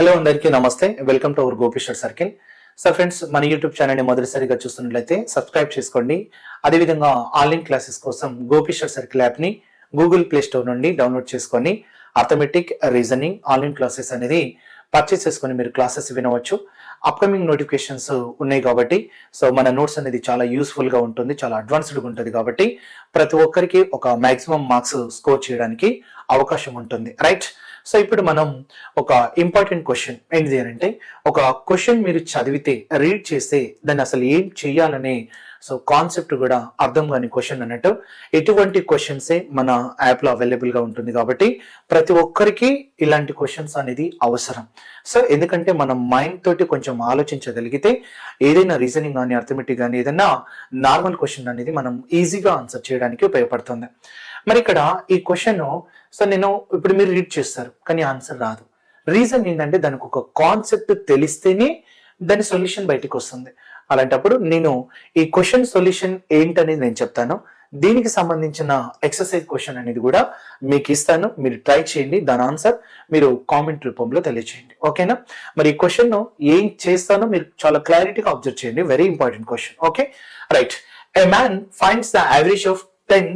Hello అందరికీ నమస్తే. Welcome to our Gopishwar circle so friends మన యూట్యూబ్ ఛానల్ని మొదటిసారిగా చూస్తున్నట్లయితే సబ్స్క్రైబ్ చేసుకోండి. అదేవిధంగా ఆన్లైన్ క్లాసెస్ కోసం గోపీశ్వర్ సర్కిల్ యాప్ని గూగుల్ ప్లే స్టోర్ నుండి డౌన్లోడ్ చేసుకొని అథమెటిక్ రీజనింగ్ ఆన్లైన్ క్లాసెస్ అనేది పర్చేస్ చేసుకొని మీరు క్లాసెస్ వినవచ్చు. అప్కమింగ్ నోటిఫికేషన్స్ ఉన్నాయి కాబట్టి సో మన నోట్స్ అనేది చాలా యూస్ఫుల్గా ఉంటుంది చాలా అడ్వాన్స్డ్గా ఉంటుంది కాబట్టి ప్రతి ఒక్కరికి ఒక మ్యాక్సిమం మార్క్స్ స్కోర్ చేయడానికి అవకాశం ఉంటుంది. రైట్ సో ఇప్పుడు మనం ఒక ఇంపార్టెంట్ క్వశ్చన్ ఏంటిది అని అంటే ఒక క్వశ్చన్ మీరు చదివితే రీడ్ చేస్తే దాన్ని అసలు ఏం చేయాలనే సో కాన్సెప్ట్ కూడా అర్థం కాని క్వశ్చన్ అన్నట్టు ఎటువంటి క్వశ్చన్సే మన యాప్లో అవైలబుల్గా ఉంటుంది కాబట్టి ప్రతి ఒక్కరికి ఇలాంటి క్వశ్చన్స్ అనేది అవసరం. సో ఎందుకంటే మనం మైండ్ తోటి కొంచెం ఆలోచించగలిగితే ఏదైనా రీజనింగ్ కానీ అర్థమెటిక్ కానీ ఏదైనా నార్మల్ క్వశ్చన్ అనేది మనం ఈజీగా ఆన్సర్ చేయడానికి ఉపయోగపడుతుంది. మరి ఇక్కడ ఈ క్వశ్చన్ సో నేను ఇప్పుడు మీరు రీడ్ చేస్తారు కానీ ఆన్సర్ రాదు. రీజన్ ఏంటంటే దానికి ఒక కాన్సెప్ట్ తెలిస్తేనే దాని సొల్యూషన్ బయటికి వస్తుంది. అలాంటప్పుడు నేను ఈ క్వశ్చన్ సొల్యూషన్ ఏంటనేది నేను చెప్తాను. దీనికి సంబంధించిన ఎక్సర్సైజ్ క్వశ్చన్ అనేది కూడా మీకు ఇస్తాను. మీరు ట్రై చేయండి దాని ఆన్సర్ మీరు కామెంట్ రూపంలో తెలియచేయండి. ఓకేనా? మరి ఈ క్వశ్చన్ ఏం చేస్తానో మీరు చాలా క్లారిటీగా అబ్జర్వ్ చేయండి. Very important question okay right a man finds the average of ten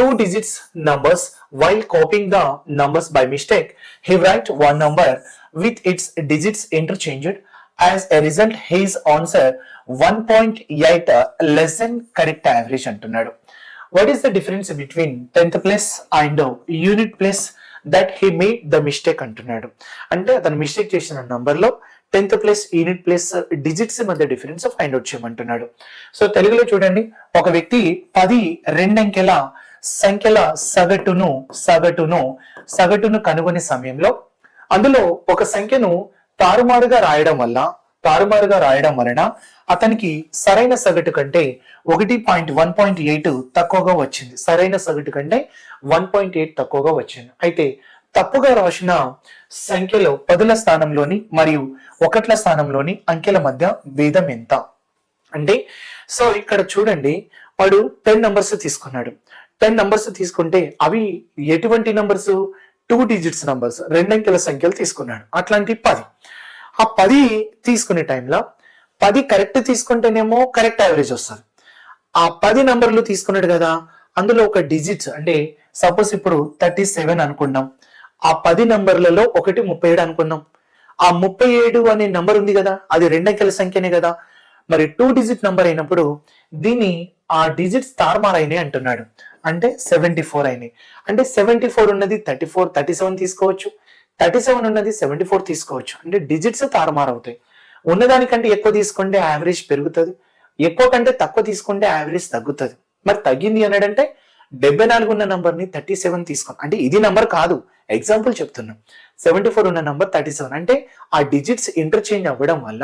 two digits numbers while copying the numbers by mistake he write one number with its digits interchanged as a result his answer 1.8 less than correct average అంటున్నాడు what is the difference between tenth plus and unit plus that he made the mistake అంటున్నాడు అంటే అతను mistake చేసిన నంబర్లో tenth plus unit plus digits మధ్య difference find out చేయమంటున్నాడు so తెలుగులో చూడండి ఒక వ్యక్తి పది రెండంకెల సంఖ్యల సగటును సగటును సగటును కనుగొనే సమయంలో అందులో ఒక సంఖ్యను తారుమారుగా రాయడం వల్ల తారుమారుగా రాయడం వలన అతనికి సరైన సగటు కంటే ఒకటి పాయింట్ వన్ పాయింట్ ఎయిట్ తక్కువగా వచ్చింది. సరైన సగటు కంటే వన్ పాయింట్ ఎయిట్ తక్కువగా వచ్చింది. అయితే తప్పుగా రాసిన సంఖ్యలో పదుల స్థానంలోని మరియు ఒకట్ల స్థానంలోని అంకెల మధ్య భేదం ఎంత? అంటే సో ఇక్కడ చూడండి వాడు టెన్ నంబర్స్ తీసుకున్నాడు. టెన్ నంబర్స్ తీసుకుంటే అవి ఎటువంటి నంబర్స్ టూ డిజిట్స్ నంబర్స్ రెండంకెల సంఖ్యలు తీసుకున్నాడు. అట్లాంటి పది. ఆ పది తీసుకునే టైంలో పది కరెక్ట్ తీసుకుంటేనేమో కరెక్ట్ యావరేజ్ వస్తుంది. ఆ పది నంబర్లు తీసుకున్నాడు కదా అందులో ఒక డిజిట్స్ అంటే సపోజ్ ఇప్పుడు థర్టీ సెవెన్ అనుకున్నాం ఆ పది నంబర్లలో ఒకటి ముప్పై ఏడు అనుకున్నాం ఆ ముప్పై ఏడు అనే నంబర్ ఉంది కదా అది రెండంకెల సంఖ్యనే కదా. మరి టూ డిజిట్ నంబర్ అయినప్పుడు దీన్ని ఆ డిజిట్స్ తారుమారైనాయి అంటున్నాడు. అంటే సెవెంటీ ఫోర్ అయినాయి. అంటే సెవెంటీ ఫోర్ ఉన్నది థర్టీ ఫోర్ థర్టీ సెవెన్ తీసుకోవచ్చు. థర్టీ సెవెన్ ఉన్నది సెవెంటీ ఫోర్ తీసుకోవచ్చు. అంటే డిజిట్స్ తారుమారవుతాయి. ఉన్నదానికంటే ఎక్కువ తీసుకుంటే యావరేజ్ పెరుగుతుంది. ఎక్కువ కంటే తక్కువ తీసుకుంటే యావరేజ్ తగ్గుతుంది. మరి తగ్గింది అన్నాడంటే డెబ్బై నాలుగు ఉన్న నంబర్ని థర్టీ సెవెన్ తీసుకోండి అంటే ఇది నంబర్ కాదు. ఎగ్జాంపుల్ చెప్తున్నాం. సెవెంటీ ఫోర్ ఉన్న నంబర్ థర్టీ సెవెన్ అంటే ఆ డిజిట్స్ ఇంటర్చేంజ్ అవ్వడం వల్ల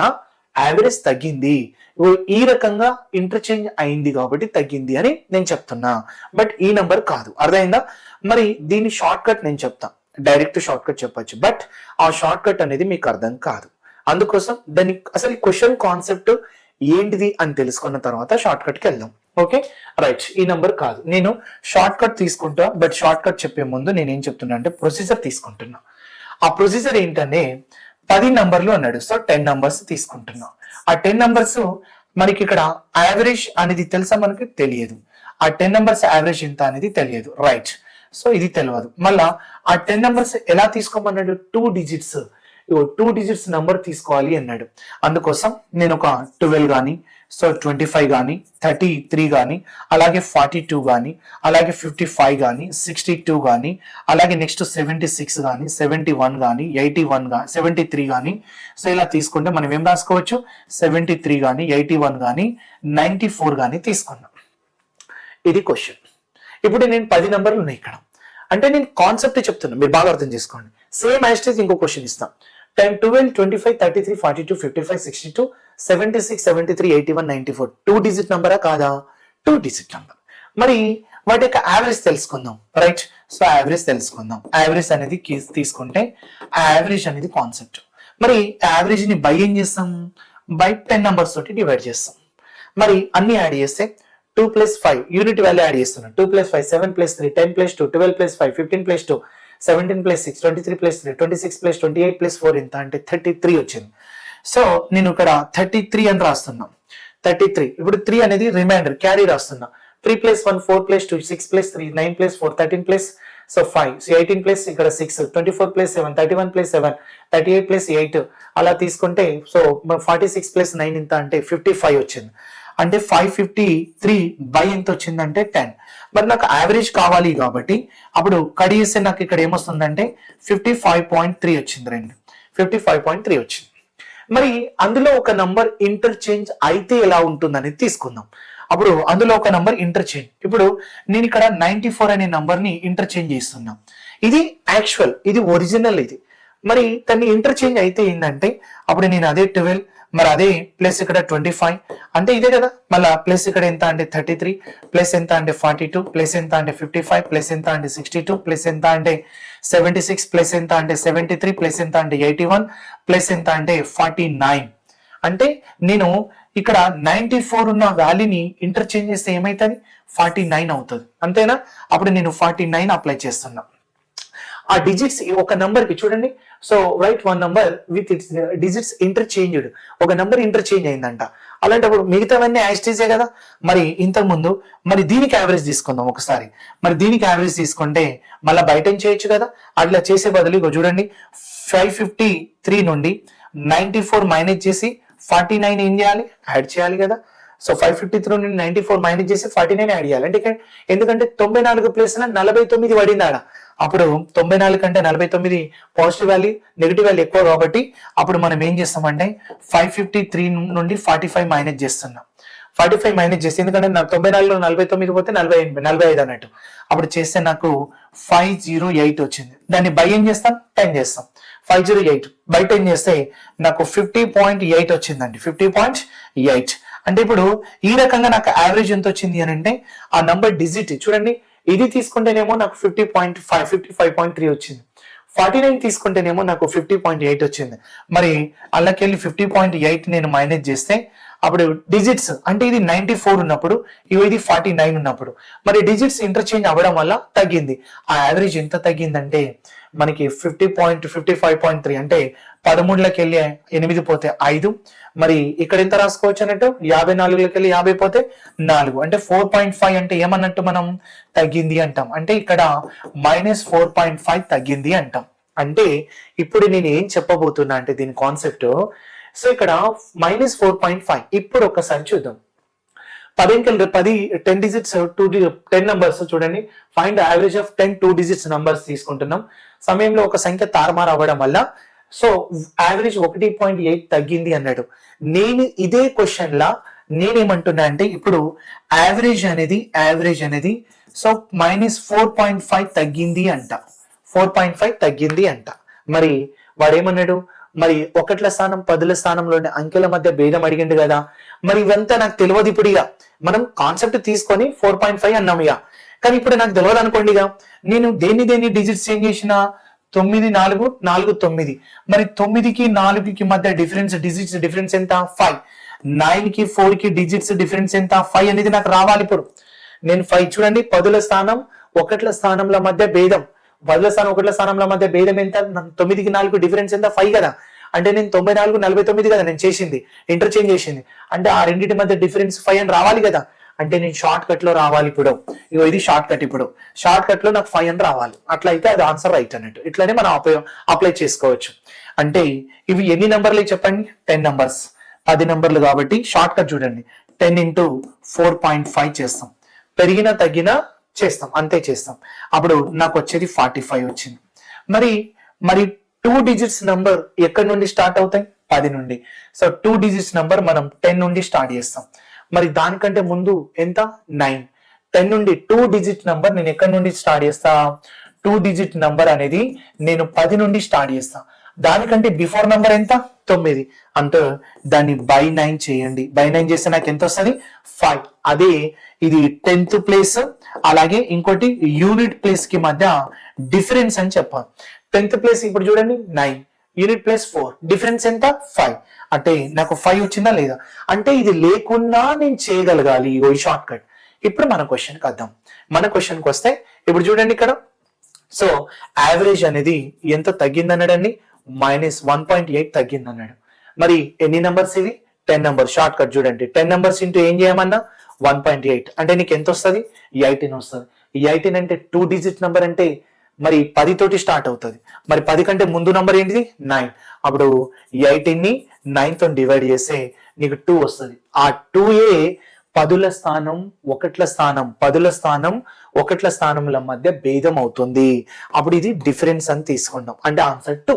యావరేజ్ తగ్గింది. ఓ ఈ రకంగా ఇంటర్చేంజ్ అయింది కాబట్టి తగ్గింది అని నేను చెప్తున్నా. బట్ ఈ నంబర్ కాదు. అర్థమైందా? మరి దీని షార్ట్ కట్ నేను చెప్తా. డైరెక్ట్ షార్ట్ కట్ చెప్పొచ్చు. బట్ ఆ షార్ట్ కట్ అనేది మీకు అర్థం కాదు. అందుకోసం దాని అసలు క్వశ్చన్ కాన్సెప్ట్ ఏంటిది అని తెలుసుకున్న తర్వాత షార్ట్ కట్కి వెళ్దాం. ఓకే రైట్ ఈ నంబర్ కాదు. నేను షార్ట్ కట్ తీసుకుంటా. బట్ షార్ట్ కట్ చెప్పే ముందు నేను ఏం చెప్తున్నా అంటే ప్రొసీజర్ తీసుకుంటున్నా. ఆ ప్రొసీజర్ ఏంటంటే పది నంబర్లు అన్నాడు. సో టెన్ నంబర్స్ తీసుకుంటున్నాం. ఆ టెన్ నంబర్స్ మనకి ఇక్కడ యావరేజ్ అనేది తెలుసా మనకి? తెలియదు. ఆ టెన్ నంబర్స్ యావరేజ్ ఎంత అనేది తెలియదు. రైట్ సో ఇది తెలియదు మళ్ళా ఆ టెన్ నంబర్స్ ఎలా తీసుకోమన్నాడు? Two digits two digits number తీసుకోవాలి అన్నాడు. అందుకోసం నేను ఒక ట్వెల్వ్ కానీ సో ట్వంటీ ఫైవ్ కానీ థర్టీ త్రీ కానీ అలాగే ఫార్టీ టూ కానీ అలాగే ఫిఫ్టీ ఫైవ్ కానీ సిక్స్టీ టూ కానీ అలాగే నెక్స్ట్ సెవెంటీ సిక్స్ కానీ సెవెంటీ వన్ కానీ ఎయిటీ వన్ కానీ సెవెంటీ త్రీ కానీ సో ఇలా తీసుకుంటే మనం ఏం రాసుకోవచ్చు? సెవెంటీ త్రీ కానీ ఎయిటీ వన్ కానీ నైంటీ ఫోర్ కానీ తీసుకున్నాం. ఇది క్వశ్చన్ ఇప్పుడు నేను పది నెంబర్లు ఉన్నాయి ఇక్కడ. అంటే నేను కాన్సెప్ట్ చెప్తున్నాను మీరు బాగా అర్థం చేసుకోండి. సేమ్ యాస్టేజ్ ఇంకో క్వశ్చన్ ఇస్తాం. Ten twelve twenty five thirty three forty two fifty five sixty two seventy six seventy three eighty one ninety four two digit నంబరా కాదా? టూ డిజిట్ నంబర్ మరి వాటి యొక్క యావరేజ్ తెలుసుకుందాం. రైట్ సో యావరేజ్ తెలుసుకుందాం. Average అనేది తీసుకుంటే average అనేది concept మరి యావరేజ్ని బై ఏం చేస్తాం? బై టెన్ నంబర్స్ తోటి డివైడ్ చేస్తాం. మరి అన్ని యాడ్ చేస్తే two plus five unit value add చేస్తున్నాం. Two plus five seven plus three ten plus two twelve plus five fifteen plus two seventeen plus six twenty three plus three twenty six plus twenty eight plus four ఎంత అంటే thirty three వచ్చింది. So నేను ఇక్కడ thirty three అని రాస్తున్నా. Thirty three ఇప్పుడు three అనేది reminder carry రాస్తున్నా. Three plus one four plus two six plus three nine plus four thirteen plus so five so eighteen plus ఇక్కడ six twenty four plus seven thirty one plus seven thirty eight plus eight అలా తీసుకుంటే so forty six plus nine ఎంత అంటే fifty five వచ్చింది. అంటే five fifty three by ఎంత వచ్చిందంటే ten మరి నాకు యావరేజ్ కావాలి కాబట్టి అప్పుడు కడిగిస్తే నాకు ఇక్కడ ఏమొస్తుందంటే ఫిఫ్టీ ఫైవ్ పాయింట్ త్రీ వచ్చింది రెండు. ఫిఫ్టీ ఫైవ్ పాయింట్ త్రీ వచ్చింది. మరి అందులో ఒక నంబర్ ఇంటర్చేంజ్ అయితే ఎలా ఉంటుందని తీసుకుందాం. అప్పుడు అందులో ఒక నంబర్ ఇంటర్చేంజ్ ఇప్పుడు నేను ఇక్కడ నైన్టీ ఫోర్ అనే నంబర్ని ఇంటర్చేంజ్ చేస్తున్నా. ఇది యాక్చువల్ ఇది ఒరిజినల్ ఇది. మరి దాన్ని ఇంటర్చేంజ్ అయితే ఏంటంటే అప్పుడు నేను అదే ట్వెల్వ్ మరి అదే ప్లస్ ఇక్కడ ట్వంటీ ఫైవ్ అంటే ఇదే కదా మళ్ళీ ప్లస్ ఇక్కడ ఎంత అంటే థర్టీ త్రీ ప్లస్ ఎంత అంటే ఫార్టీ టూ ప్లస్ ఎంత అంటే ఫిఫ్టీ ఫైవ్ ప్లస్ ఎంత అంటే సిక్స్టీ టూ ప్లస్ ఎంత అంటే సెవెంటీ సిక్స్ ప్లస్ ఎంత అంటే సెవెంటీ త్రీ ప్లస్ ఎంత అంటే ఎయిటీ వన్ ప్లస్ ఎంత అంటే ఫార్టీ నైన్ అంటే నేను ఇక్కడ నైన్టీ ఫోర్ ఉన్న వాల్యూని ఇంటర్చేంజ్ చేస్తే ఏమైతుంది? ఫార్టీ నైన్ అవుతుంది. అంతేనా? అప్పుడు నేను ఫార్టీ నైన్ అప్లై చేస్తున్నా. ఆ డిజిట్స్ ఒక నంబర్కి చూడండి. So write one number with its digits interchanged ఒక నంబర్ ఇంటర్చేంజ్ అయిందంట. అలాంటప్పుడు మిగతావన్నీ యాస్టీజే కదా? మరి ఇంతకు ముందు మరి దీనికి యావరేజ్ తీసుకుందాం ఒకసారి. మరి దీనికి యావరేజ్ తీసుకుంటే మళ్ళీ బయట చేయొచ్చు కదా? అట్లా చేసే బదులు ఇగో చూడండి. ఫైవ్ ఫిఫ్టీ త్రీ నుండి నైన్టీ ఫోర్ మైనస్ చేసి ఫార్టీ నైన్ ఏం చేయాలి? యాడ్ చేయాలి కదా. సో ఫైవ్ ఫిఫ్టీ త్రీ నుండి నైన్టీ ఫోర్ మైనస్ చేసి ఫార్టీ నైన్ యాడ్ చేయాలి. అంటే ఎందుకంటే తొంభై నాలుగు ప్లేస్ నలభై తొమ్మిది పడింది ఆడ. అప్పుడు తొంభై నాలుగు కంటే నలభై తొమ్మిది పాజిటివ్ వాల్యూ నెగిటివ్ వాల్యూ ఎక్కువ కాబట్టి అప్పుడు మనం ఏం చేస్తామంటే ఫైవ్ ఫిఫ్టీ త్రీ నుండి ఫార్టీ ఫైవ్ మైనస్ చేస్తున్నాం. ఫార్టీ ఫైవ్ మైనస్ చేస్తే ఎందుకంటే నాకు తొంభై నాలుగులో నలభై తొమ్మిది పోతే నలభై ఎనిమిది నలభై ఐదు అన్నట్టు. అప్పుడు చేస్తే నాకు ఫైవ్ జీరో ఎయిట్ వచ్చింది. దాన్ని బై ఏం చేస్తాం? టెన్ చేస్తాం. Five zero eight. By ten చేస్తే నాకు ఫిఫ్టీ పాయింట్ ఎయిట్ వచ్చిందండి. Fifty point eight. అంటే ఇప్పుడు ఈ రకంగా నాకు యావరేజ్ ఎంత వచ్చింది అని అంటే ఆ నంబర్ డిజిట్ చూడండి. ఇది తీసుకుంటేనేమో నాకు fifty point five fifty five point three వచ్చింది. ఫార్టీ నైన్ తీసుకుంటేనేమో నాకు ఫిఫ్టీ పాయింట్ ఎయిట్ వచ్చింది. మరి అలాకెళ్ళి ఫిఫ్టీ పాయింట్ ఎయిట్ నేను మైనస్ చేస్తే అప్పుడు డిజిట్స్ అంటే ఇది నైన్టీ ఫోర్ ఉన్నప్పుడు ఇవి ఇది ఫార్టీ నైన్ ఉన్నప్పుడు. మరి డిజిట్స్ ఇంటర్చేంజ్ అవ్వడం వల్ల తగ్గింది. ఆ యావరేజ్ ఎంత తగ్గిందంటే మనకి fifty point fifty five point three అంటే పదమూడులోకి వెళ్ళి ఎనిమిది పోతే ఐదు. మరి ఇక్కడ ఎంత రాసుకోవచ్చు అన్నట్టు? యాభై నాలుగులోకి వెళ్ళి యాభై పోతే నాలుగు. అంటే ఫోర్ పాయింట్ ఫైవ్ అంటే ఏమన్నట్టు మనం తగ్గింది అంటాం? అంటే ఇక్కడ మైనస్ ఫోర్ పాయింట్ ఫైవ్ తగ్గింది అంటాం. అంటే ఇప్పుడు నేను ఏం చెప్పబోతున్నా అంటే దీని కాన్సెప్ట్ సో ఇక్కడ మైనస్ ఫోర్ పాయింట్ ఫైవ్ ఇప్పుడు ఒకసారి చూద్దాం. పది అంకెలు పది ten digits two ten numbers చూడండి. Find average of ten two digits numbers తీసుకుంటున్నాం. సమయంలో ఒక సంఖ్య తారుమారు అవ్వడం వల్ల సో యావరేజ్ ఒకటి పాయింట్ ఎయిట్ తగ్గింది అన్నాడు. నేను ఇదే క్వశ్చన్ లా నేనేమంటున్నా అంటే ఇప్పుడు యావరేజ్ అనేది యావరేజ్ అనేది so minus four point five తగ్గింది అంట. ఫోర్ పాయింట్ ఫైవ్ తగ్గింది అంట. మరి వాడేమన్నాడు? మరి ఒకట్ల స్థానం పదుల స్థానంలోని అంకెల మధ్య భేదం అడిగిండు కదా. మరి ఇవంతా నాకు తెలియదు ఇప్పుడు ఇక. మనం కాన్సెప్ట్ తీసుకొని ఫోర్ పాయింట్ ఫైవ్ అన్నాం ఇక. కానీ ఇప్పుడు నాకు తెలియదు అనుకోండి ఇక. నేను దేన్ని దేన్ని డిజిట్స్ చేంజ్ చేసిన? తొమ్మిది నాలుగు నాలుగు తొమ్మిది. మరి తొమ్మిదికి నాలుగుకి మధ్య డిఫరెన్స్ డిజిట్స్ డిఫరెన్స్ ఎంత? ఫైవ్ నైన్కి ఫోర్కి డిజిట్స్ డిఫరెన్స్ ఎంత? ఫైవ్ అనేది నాకు రావాలి ఇప్పుడు. నేను ఫైవ్ చూడండి. పదుల స్థానం ఒకట్ల స్థానంల మధ్య భేదం. పదుల స్థానం ఒకట్ల స్థానంల మధ్య భేదం ఎంత? తొమ్మిదికి నాలుగు డిఫరెన్స్ ఎంత? ఫైవ్ కదా. అంటే నేను తొంభై నాలుగు నలభై తొమ్మిది కదా నేను చేసింది ఇంటర్చేంజ్ చేసింది. అంటే ఆ రెండింటి మధ్య డిఫరెన్స్ ఫైవ్ అని రావాలి కదా. అంటే నేను షార్ట్ కట్లో రావాలి ఇప్పుడు. ఇగో ఇది షార్ట్ కట్ ఇప్పుడు. షార్ట్ కట్లో నాకు ఫైవ్ అని రావాలి. అట్లా అయితే అది ఆన్సర్ రైట్ అన్నట్టు. ఇట్లానే మనం అప్లై చేసుకోవచ్చు. అంటే ఇవి ఎన్ని నంబర్లు చెప్పండి? టెన్ నంబర్స్ పది నంబర్లు కాబట్టి షార్ట్ కట్ చూడండి. Ten into four point five చేస్తాం. పెరిగినా తగ్గినా చేస్తాం. అంతే చేస్తాం. అప్పుడు నాకు వచ్చేది ఫార్టీ ఫైవ్ వచ్చింది. మరి మరి టూ డిజిట్స్ నంబర్ ఎక్కడి నుండి స్టార్ట్ అవుతాయి? పది నుండి. సో టూ డిజిట్స్ నంబర్ మనం టెన్ నుండి స్టార్ట్ చేస్తాం. మరి దానికంటే ముందు ఎంత? నైన్ టెన్ నుండి టూ డిజిట్ నంబర్ నేను ఎక్కడి నుండి స్టార్ట్ చేస్తా? టూ డిజిట్ నంబర్ అనేది నేను పది నుండి స్టార్ట్ చేస్తాను దానికంటే బిఫోర్ నంబర్ ఎంత? తొమ్మిది. అంటే దాన్ని బై నైన్ చేయండి. బై నైన్ చేస్తే నాకు ఎంత వస్తుంది? ఫైవ్ అదే ఇది టెన్త్ ప్లేస్ అలాగే ఇంకోటి యూనిట్ ప్లేస్కి మధ్య డిఫరెన్స్ అని చెప్పాలి టెన్త్ ప్లేస్ ఇప్పుడు చూడండి nine unit place four difference ఎంత? ఫైవ్ అంటే నాకు ఫైవ్ వచ్చిందా లేదా? అంటే ఇది లేకున్నా నేను చేయగలగాలి. ఈ షార్ట్ కట్ ఇప్పుడు మన క్వశ్చన్కి వద్దాం మన క్వశ్చన్కి వస్తే ఇప్పుడు చూడండి ఇక్కడ. సో యావరేజ్ అనేది ఎంత తగ్గింది మైనస్ వన్ పాయింట్ ఎయిట్ తగ్గింది అన్నాడు మరి ఎన్ని నెంబర్స్ ఇవి? టెన్ నెంబర్ షార్ట్ కట్ చూడండి. టెన్ నెంబర్స్ ఇంటూ ఏం చేయమన్నా? వన్ పాయింట్ ఎయిట్ అంటే నీకు ఎంత వస్తుంది? ఎయిటీన్ వస్తుంది. ఈ ఎయిటీన్ అంటే టూ డిజిట్ నెంబర్ అంటే మరి పది తోటి స్టార్ట్ అవుతుంది. మరి పది కంటే ముందు నంబర్ ఏంటిది? నైన్ అప్పుడు ఎయిటీన్ని నైన్తో డివైడ్ చేస్తే నీకు టూ వస్తుంది. ఆ టూ ఏ పదుల స్థానం ఒకట్ల స్థానం పదుల స్థానం ఒకట్ల స్థానముల మధ్య భేదం అవుతుంది. అప్పుడు ఇది డిఫరెన్స్ అని తీసుకుంటాం అంటే ఆన్సర్ టూ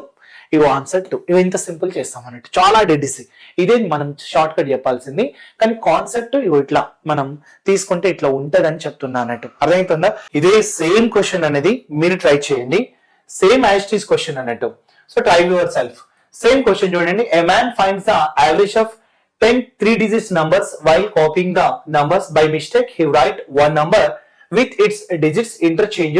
ఇగో ఆన్సర్ టూ ఇవి ఇంత సింపుల్ చేస్తాం అన్నట్టు. చాలా డెడిసి ఇదే మనం షార్ట్ కట్ చెప్పాల్సింది. కానీ కాన్సెప్ట్ ఇవి ఇట్లా మనం తీసుకుంటే ఇట్లా ఉంటదని చెప్తున్నా అన్నట్టు. అర్థమవుతుందా ఇదే సేమ్ క్వశ్చన్ అనేది మీరు ట్రై చేయండి. Same as it is question అన్నట్టు. So try yourself same question చూడండి. A man finds the average of 10 three digits numbers while copying the numbers by mistake he write one number with its digits interchange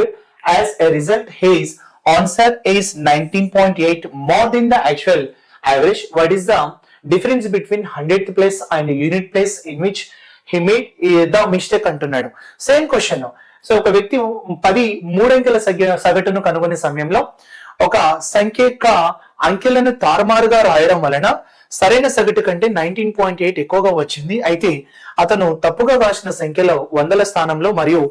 as a result has answer is 19.8 more than the actual average what is the difference between hundredth place and unit place in which he made the mistake అంటున్నాడు same question so ఒక వ్యక్తి పది మూడంకెల సంఖ్య సగటును కనుగొనే సమయంలో ఒక సంఖ్య యొక్క అంకెలను తారుమారుగా రాయడం వలన సరైన సగటు కంటే నైన్టీన్ పాయింట్ ఎయిట్ ఎక్కువగా వచ్చింది. అయితే అతను తప్పుగా రాసిన సంఖ్యలో వందల స్థానంలో మరియు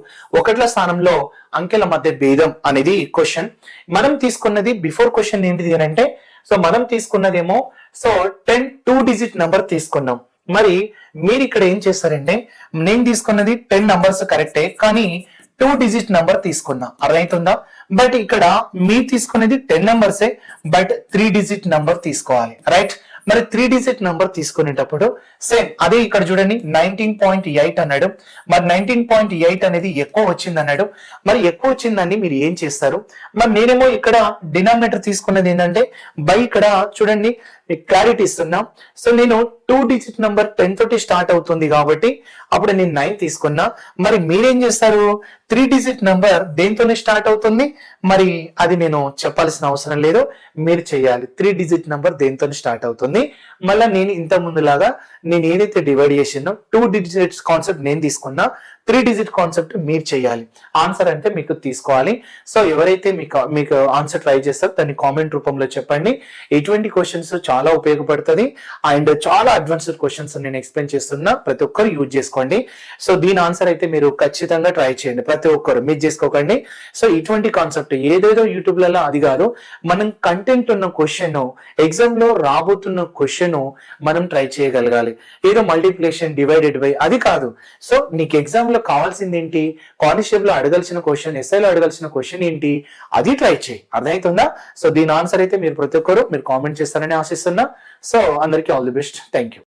ఒకట్ల స్థానంలో అంకెల మధ్య భేదం అనేది క్వశ్చన్ మనం తీసుకున్నది బిఫోర్ క్వశ్చన్ ఏంటిది అని అంటే సో మనం తీసుకున్నదేమో so ten two digit number తీసుకున్నాం. మరి మీరు ఇక్కడ ఏం చేస్తారంటే నేను తీసుకున్నది టెన్ నంబర్స్ కరెక్టే కానీ టూ డిజిట్ నంబర్ తీసుకున్నా. అర్థమవుతుందా బట్ ఇక్కడ మీరు తీసుకునేది టెన్ నంబర్సే బట్ త్రీ డిజిట్ నంబర్ తీసుకోవాలి. రైట్ మరి త్రీ డిజిట్ నంబర్ తీసుకునేటప్పుడు సేమ్ అదే ఇక్కడ చూడండి నైన్టీన్ పాయింట్ ఎయిట్ అన్నాడు. మరి నైన్టీన్ పాయింట్ ఎయిట్ అనేది ఎక్కువ వచ్చింది అన్నాడు. మరి ఎక్కువ వచ్చిందని మీరు ఏం చేస్తారు? మరి నేనేమో ఇక్కడ డినామినేటర్ తీసుకున్నది ఏంటంటే బై ఇక్కడ చూడండి క్లారిటీ ఇస్తున్నా. సో నేను టూ డిజిట్ నంబర్ టెన్ తోటి స్టార్ట్ అవుతుంది కాబట్టి అప్పుడు నేను నైన్ తీసుకున్నా. మరి మీరేం చేస్తారు? త్రీ డిజిట్ నంబర్ దేంతోనే స్టార్ట్ అవుతుంది? మరి అది నేను చెప్పాల్సిన అవసరం లేదు. మీరు చేయాలి. త్రీ డిజిట్ నంబర్ దేంతో స్టార్ట్ అవుతుంది. మళ్ళీ నేను ఇంత ముందులాగా నేను ఏదైతే డివైడ్ చేసినో టూ డిజిట్స్ కాన్సెప్ట్ నేను తీసుకున్నా. త్రీ డిజిట్ కాన్సెప్ట్ మీరు చేయాలి. ఆన్సర్ అంటే మీకు తీసుకోవాలి. సో ఎవరైతే మీకు మీకు ఆన్సర్ ట్రై చేస్తారో దాన్ని కామెంట్ రూపంలో చెప్పండి. ఎటువంటి క్వశ్చన్స్ చాలా ఉపయోగపడుతుంది. అండ్ చాలా అడ్వాన్స్డ్ క్వశ్చన్స్ నేను ఎక్స్ప్లెయిన్ చేస్తున్నా ప్రతి ఒక్కరు యూజ్ చేసుకోండి. సో దీని ఆన్సర్ అయితే మీరు ఖచ్చితంగా ట్రై చేయండి. ప్రతి ఒక్కరు మీరు చేసుకోకండి. సో ఇటువంటి కాన్సెప్ట్ ఏదేదో యూట్యూబ్లలో అది కాదు. మనం కంటెంట్ ఉన్న క్వశ్చన్ ఎగ్జామ్లో రాబోతున్న క్వశ్చన్ మనం ట్రై చేయగలగాలి. ఏదో మల్టిప్లికేషన్ డివైడెడ్ బై అది కాదు. సో నీకు ఎగ్జామ్ ఎస్ఐలో కావాల్సింది ఏంటి కానిస్టేబుల్లో అడగాల్సిన క్వశ్చన్ ఎస్ఐ లో అడగాల్సిన క్వశ్చన్ ఏంటి? అది ట్రై చేయి. అర్థమవుతుందా సో దీని ఆన్సర్ అయితే మీరు ప్రతి ఒక్కరు మీరు కామెంట్ చేస్తారని ఆశిస్తున్నా. సో అందరికీ all the best thank you